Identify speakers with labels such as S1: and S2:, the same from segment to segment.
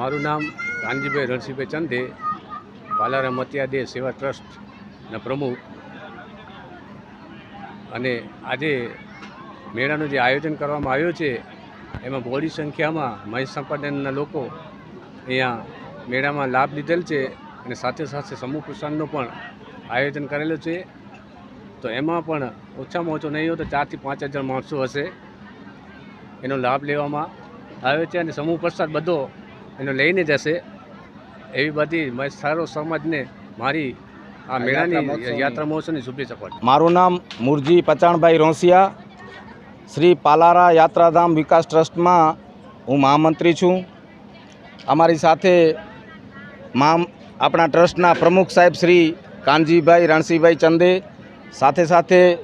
S1: મારું નામ કાનજીભાઈ રણસિંહભાઈ ચંદે પાલારા અત્યાદે સેવા ટ્રસ્ટના પ્રમુખ. અને આજે મેળાનું જે આયોજન કરવામાં આવ્યું છે, એમાં બહોળી સંખ્યામાં મહેશ સંપાદનના લોકો અહીંયા મેળામાં લાભ લીધેલ છે અને સાથે સાથે સમૂહ પ્રસાદનું પણ આયોજન કરેલું છે. તો એમાં પણ ઓછામાં ઓછો નહીં હોય તો ચારથી પાંચ હજાર માણસો હશે. એનો લાભ લેવામાં આવ્યો છે અને સમૂહ પ્રસાદ બધો એનો લઈને જશે. એવી બધી મ- સારો સમાજને મારી આ મેળાની યાત્રા મહોત્સવની. શુભેચ્છા પાઠવું
S2: મારું નામ મુરજી પચાણભાઈ રોંસિયા. શ્રી પાલારા યાત્રાધામ વિકાસ ટ્રસ્ટમાં હું મહામંત્રી છું. અમારી સાથે મહા આપણા ટ્રસ્ટના પ્રમુખ સાહેબ શ્રી કાનજીભાઈ રણસિંહભાઈ ચંદે સાથે સાથે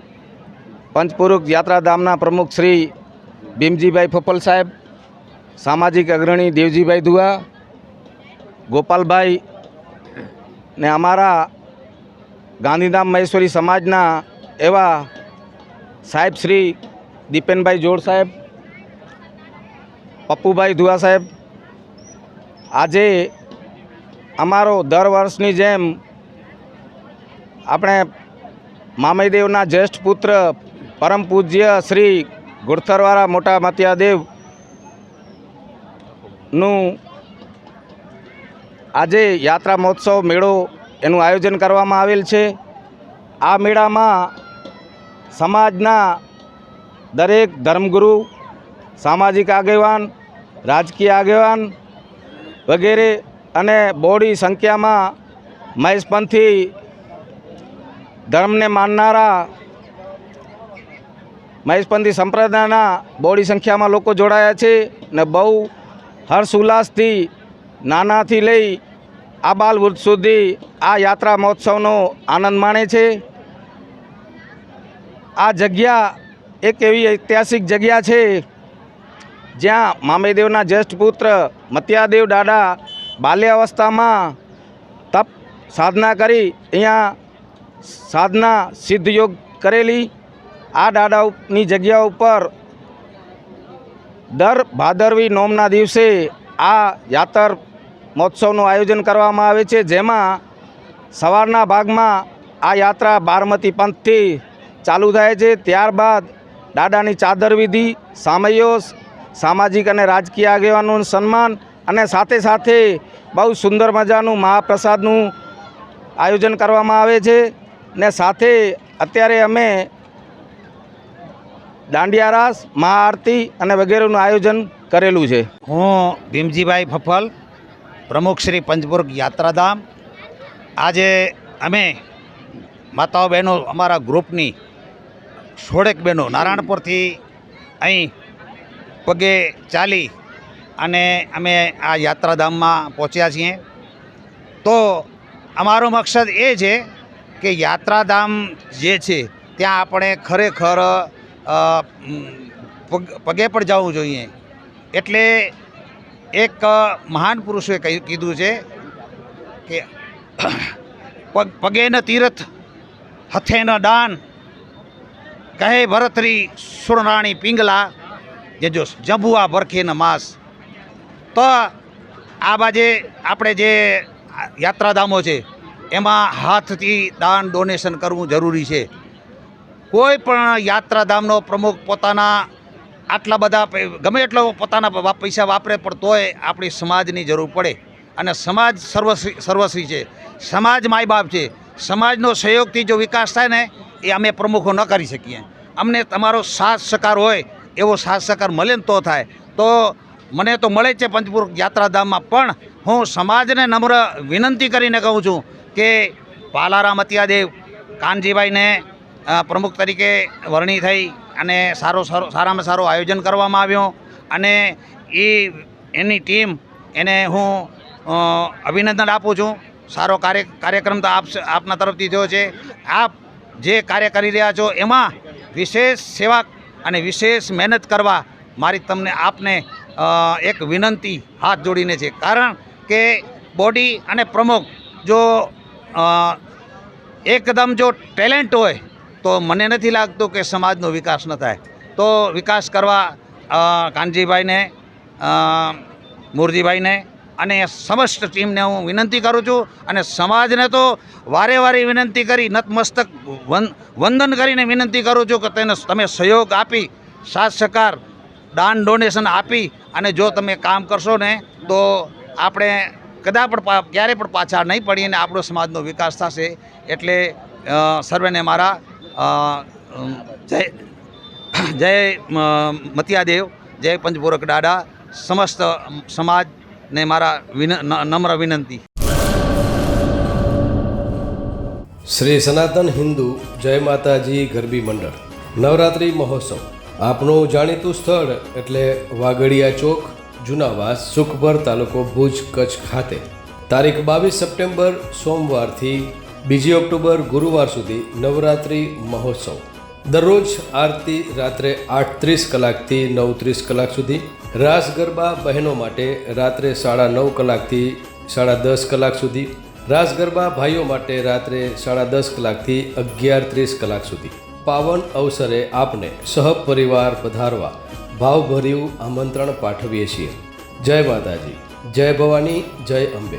S2: પંચપુરુષ યાત્રાધામના પ્રમુખ શ્રી ભીમજીભાઈ ફફલ સાહેબ સામાજિક અગ્રણી દેવજીભાઈ દુઆ, ગોપાલભાઈ ને અમારા ગાંધીધામ મહેશ્વરી સમાજના એવા સાહેબ શ્રી દીપેનભાઈ જોડ સાહેબ, પપ્પુભાઈ દુઆ સાહેબ, આજે અમારો દર વર્ષની જેમ આપણે મામયદેવના જ્યેષ્ઠ પુત્ર પરમ પૂજ્ય શ્રી ગુડથરવાળા મોટા મતિયાદેવ નું આજે યાત્રા મહોત્સવ મેળો એનું આયોજન કરવામાં આવેલ છે. આ મેળામાં સમાજના દરેક ધર્મગુરુ, સામાજિક આગેવાન, રાજકીય આગેવાન વગેરે અને બોડી સંખ્યામાં મહેશપંથી ધર્મને માનનારા, મહેશપંથી સંપ્રદાયના બોડી સંખ્યામાં લોકો જોડાયા છે ને બહુ હર્ષ ઉલ્લાસથી નાનાથી લઈ આ બાલવૃદ્ધ સુધી આ યાત્રા મહોત્સવનો આનંદ માણે છે. આ જગ્યા એક એવી ઐતિહાસિક જગ્યા છે, જ્યાં મામેદેવના જ્યેષ્ઠ પુત્ર મત્યાદેવ દાદા બાલ્યાવસ્થામાં તપ સાધના કરી અહીંયા સાધના સિદ્ધ યોગ કરેલી. આ દાદાની જગ્યા ઉપર દર ભાદરવી નોમના દિવસે આ યાત્રા મહોત્સવનું આયોજન કરવામાં આવે છે, જેમાં સવારના ભાગમાં આ યાત્રા બારમતી પંથથી ચાલુ થાય છે. ત્યારબાદ દાદાની ચાદર વિધિ, સામૈયો, સામાજિક અને રાજકીય આગેવાનોનું સન્માન અને સાથે સાથે બહુ સુંદર મજાનું મહાપ્રસાદનું આયોજન કરવામાં આવે છે. ને સાથે અત્યારે અમે દાંડિયા રાસ મહાઆરતી અને વગેરેનું આયોજન કરેલું છે.
S3: હું ભીમજીભાઈ ફફલ, પ્રમુખ શ્રી પંચબુર્ગ યાત્રાધામ. આજે અમે માતાઓ બહેનો અમારા ગ્રુપની સોળેક બહેનો નારાયણપુરથી અહીં પગે ચાલી અને અમે આ યાત્રાધામમાં પહોંચ્યા છીએ. તો અમારો મકસદ એ છે કે યાત્રાધામ જે છે, ત્યાં આપણે ખરેખર પગ- પણ જવું જોઈએ. એટલે એક મહાન પુરુષોએ કીધું છે કે, પગ, પગે ન તીરથ, હથે ન દાન. કહે ભરતરી, સુરરાણી પિંગલા, જે જો જંભુઆ ભરખે ન માસ. તો આ બાજે આપણે જે યાત્રાધામો છે, એમાં હાથથી દાન ડોનેશન કરવું જરૂરી છે. કોઈ પણ યાત્રાધામનો પ્રમુખ પોતાના આટલા બધા ગમે એટલો પોતાના પૈસા વાપરે, પણ તોય આપણી સમાજની જરૂર પડે. અને સમાજ સર્વશ્રી સર્વશ્રી છે. સમાજ માય બાપ છે. સમાજનો સહયોગથી જો વિકાસ થાય ને, એ અમે પ્રમુખો ન કરી શકીએ. અમને તમારો સાથ સહકાર હોય, એવો સાથ સહકાર મળે ને તો થાય. તો મને તો મળે છે પંચપુર યાત્રાધામમાં, પણ હું સમાજને નમ્ર વિનંતી કરીને કહું છું કે પાલારામ અત્યાદેવ, કાનજીભાઈને પ્રમુખ તરીકે વરણી થઈ અને સારો સારો સારામાં સારું આયોજન કરવામાં આવ્યું અને એ એની ટીમ એને હું અભિનંદન આપું છું. સારો કાર્ય કાર્યક્રમ તો આપ આપના તરફથી થયો છે. આપ જે કાર્ય કરી રહ્યા છો એમાં વિશેષ સેવા અને વિશેષ મહેનત કરવા મારી તમને આપને એક વિનંતી હાથ જોડીને છે. કારણ કે બોડી અને પ્રમુખ જો એકદમ જો ટેલેન્ટ હોય તો મને નથી લાગતું કે સમાજનો વિકાસ ન થાય. તો વિકાસ કરવા કાનજીભાઈને મુરજીભાઈને અને સમસ્ત ટીમને હું વિનંતી કરું છું અને સમાજને તો વારે વારે વિનંતી કરી, નતમસ્તક વંદન કરીને વિનંતી કરું છું કે તેને તમે સહયોગ આપી, સાથ સહકાર, દાન ડોનેશન આપી અને જો તમે કામ કરશો ને તો આપણે કદાચ પણ ક્યારેય પણ પાછા નહીં પડીએ અને આપણો સમાજનો વિકાસ થશે એટલે સર્વેને મારા જય જય મતિયાદેવ, જય પંચપૂરક દાડા સમસ્ત સમાજને મારા નમ્ર વિનંતી.
S4: શ્રી સનાતન હિન્દુ જય માતાજી ગરબી મંડળ. નવરાત્રિ મહોત્સવ. આપનું જાણીતું સ્થળ એટલે વાગડિયા ચોક, જુનાવાસ, સુખભર તાલુકો ભુજ કચ્છ ખાતે. તારીખ બાવીસ સપ્ટેમ્બર સોમવારથી બીજી ઓક્ટોબર ગુરુવાર સુધી નવરાત્રિ મહોત્સવ. દરરોજ આરતી રાત્રે આઠ ત્રીસ કલાકથી નવ ત્રીસ કલાક સુધી. રાસ ગરબા બહેનો માટે રાત્રે સાડા નવ કલાકથી સાડા દસ કલાક સુધી. રાસ ગરબા ભાઈઓ માટે રાત્રે સાડા દસ કલાકથી અગિયાર ત્રીસ કલાક સુધી. પાવન અવસરે આપને સહપરિવાર પધારવા ભાવભર્યું આમંત્રણ પાઠવીએ છીએ. જય માતાજી, જય ભવાની, જય અંબે.